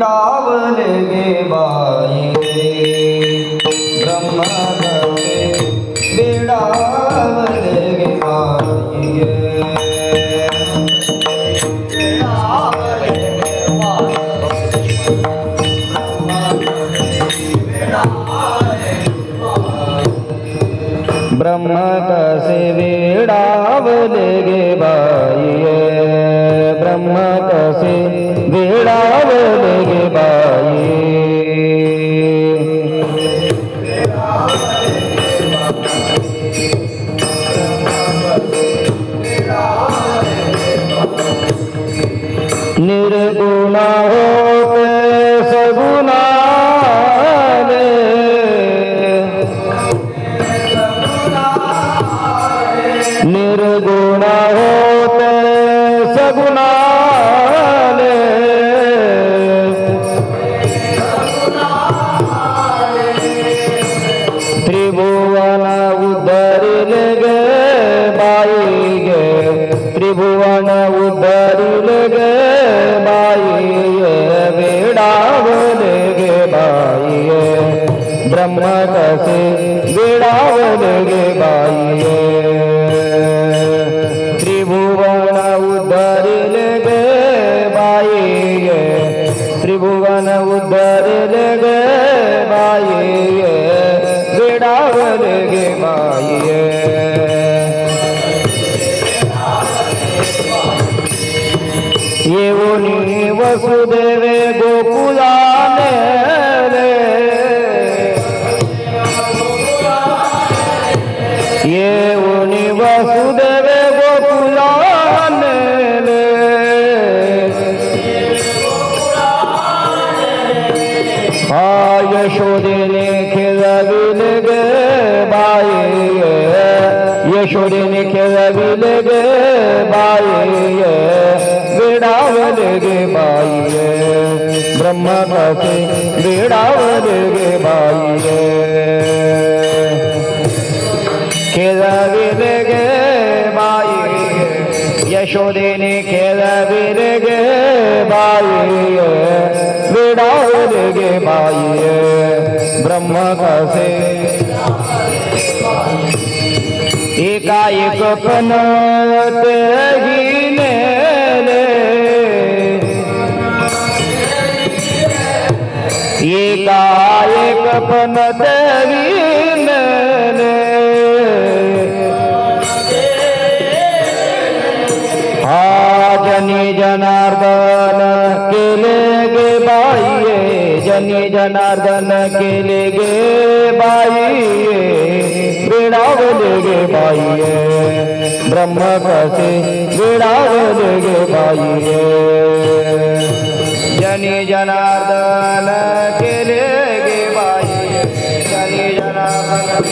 डावले गे बाई ब्रह्म बेडावले गे बाई ब्रह्म गे बाई ब्रह्म निर्गुणा होते सगुणाले निर्गुण होते सगुणाले त्रिभुवन उद्धरिल गे ब्रह्म कसे वेडावल गे बाई त्रिभुवन उद्धरिल गे बाई त्रिभुवन उद्धरिल गे बाई गे वेडावल गे बाई गे येऊनी वसुदेवे गोकुलाने हा यशोदेने खेळविल गे बाई गे यशोदेने खेळविल गे बाई गे वेडावल गे गे ब्रह्म कसे वेडावल गे बाई गे गे बाई गे यशोदेने खेळविल गे बाई गे वेडावल गे बाई ब्रह्म कसे एका एक पनत हिने एका एक पनत हिने जनी जनार्दन जनी जनार्दन केले गे बाई वेडावले गे बाई ब्रह्म कसे वेडावले गे बाई जनी जनार्दन केले गे बाई जनी जनार्दन